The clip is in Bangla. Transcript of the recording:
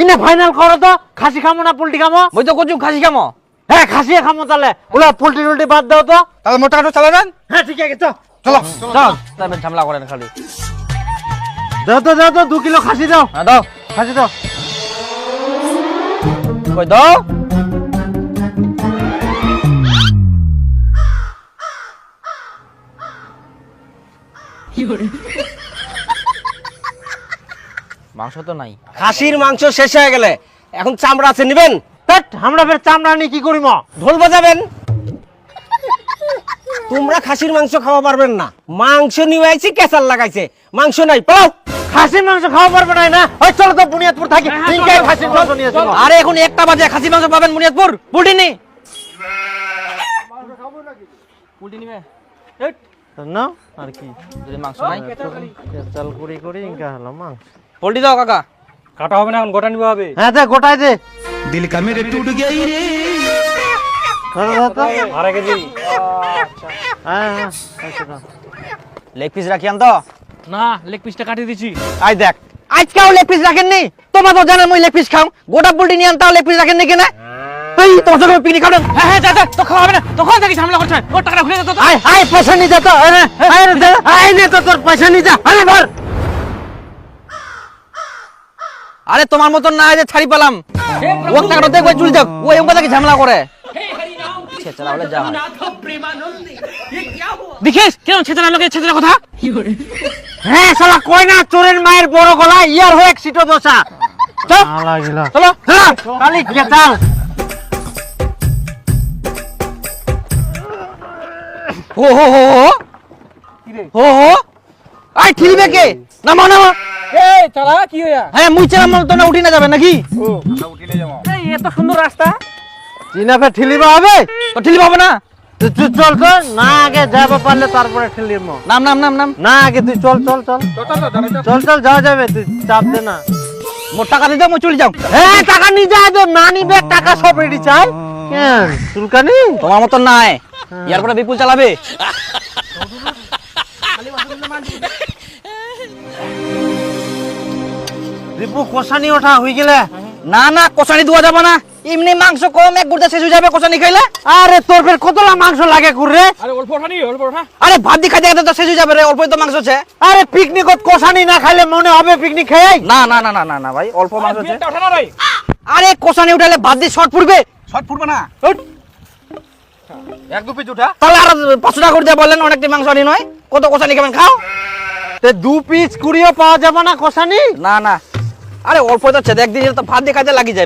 ইনে ফাইনাল করো তো খাসি খামো না পোল্ট্রি খামো? মই তো কচু খাসি খামো। হ্যাঁ খাসি খামো তাহলে। ওলা পোল্ট্রি টোল্ট্রি বাদ দাও তো। তাহলে মোটা কাটো চালা দেন হ্যাঁ ঠিক আছে চল। চলো। চল। তারপর ঝামেলা করেন খালি? দাও তো দাও তো দু কিলো খাসি দাও। হ্যাঁ দাও। খাসি দাও। কই দাও। মাংস তো নাই। খাসির মাংস শেষ হয়ে গেলে। এখন চামড়া আছে নিবেন? ধ্যাৎ, আমরা ফের চামড়া নিয়ে কি করিম? ঢোল বাজাবেন? তোমরা খাসির মাংস খাওয়া পারবেন না। মাংস নিয়ে আইছি কেসার লাগাইছে। মাংস নাই পাও খাসির মাংস খাওয়া পারবে না না? ওই চলো তো বুনিয়াদপুর থাকি। তিনটাই খাসির মাংস নিয়ে চলো আরে এখন একটা বাজে খাসি মাংস পাবেন বুনিয়াদপুর পুলটি নি পুলটি নিবে না আর কি। যদি মাংস নাই। চাল করি করি ইনকা হলো মাংস। পল্টি দাও কাকা কাটা হবে না এখন গোটা নিবা হবে হ্যাঁ দে গোটাই দে দিল কা মেরে টুট গই রে আড়াই কেজি লেগ পিস রাখি আন তো না লেগ পিসটা কাটিয়ে দিছি আই দেখ আজকেও লেগ পিস রাখেন নি তোমার তো জানা মই লেগ পিস খাম গোটা পল্টি নিয়ে আনতাও লেগ পিস রাখেন নি কেনা এই তোমার সঙ্গে পিকনিক খাবেন হ্যাঁ হ্যাঁ দাদা তো খাওয়াবে না তখন থেকে ঝামেলা করছে ও টাকা খুলে দে তো আয় আয় পয়সা নিয়ে যা তো আয় আয় দে তো তোর পয়সা নিয়ে যা আরে ধর আরে তোমার মতন না যে ছাড়ি পেলাম। ও টাকাটা দেখবে চুল যাক। ও এমন কথা কি ঝামেলা করে? ছেচড়া হলে যা দেখিস কেন ছেচরা লোকে ছেচরা কথা? হ্যাঁ শালা কই না চোরের মায়ের বড় গলা ইয়ার হয়ে এক সিটো দোসা চল। চলো চলো। কালি হো হো হো হো। হো হো। আই ঠিলবে কে? নামো নামো এই চালা কি হইয়া? হ্যাঁ মুই তো না উঠি না যাবে নাকি? এই এত সুন্দর রাস্তা। ঠেলিবা হবে? তো পাবো না? তুই তুই চল তো না আগে যাব পারলে তারপরে ঠেলিম। নাম নাম নাম নাম। না আগে তুই চল চল চল। চল চল। যাওয়া যাবে তুই চাপ দে না। মোট টাকা মই চলে যাও। হ্যাঁ টাকা নিয়ে যা দে মানি ব্যাগ টাকা সব রেডি চাই। কেন চুলকানি? তোমার মতন নাই। ইয়ার পরে বিপুল চালাবে। দীপু কষানি ওঠা হয়ে গেলে? না না কষানি দেওয়া যাবে না। এমনি মাংস কম এক গুড়তে শেষ হয়ে যাবে কষানি খাইলে। আরে তোর ফের কতলা মাংস লাগে কুরে আরে অল্প ওঠা নি অল্প ওঠা। আরে ভাত দি খাইতে খাইতে তো শেষ হয়ে যাবে রে অল্প তো মাংস আছে। আরে পিকনিকত কষানি না খাইলে মনে হবে পিকনিক খেয়ে না না না না না না ভাই অল্প মাংস আছে। আরে কষানি উঠালে ভাত দিয়ে শর্ট পড়বে? শর্ট ফুটবে না। এক দু পিস উঠা। তাহলে আর পাঁচশো টাকা করে দিয়ে বললেন অনেকটি মাংস আনি নয়। কত কষানি খাবেন খাও। তে দু পিস কুড়িও পাওয়া যাবে না কষানি না না আরে অল্প আছে একদিন ভাত দিয়ে কাজে লাগি যায়।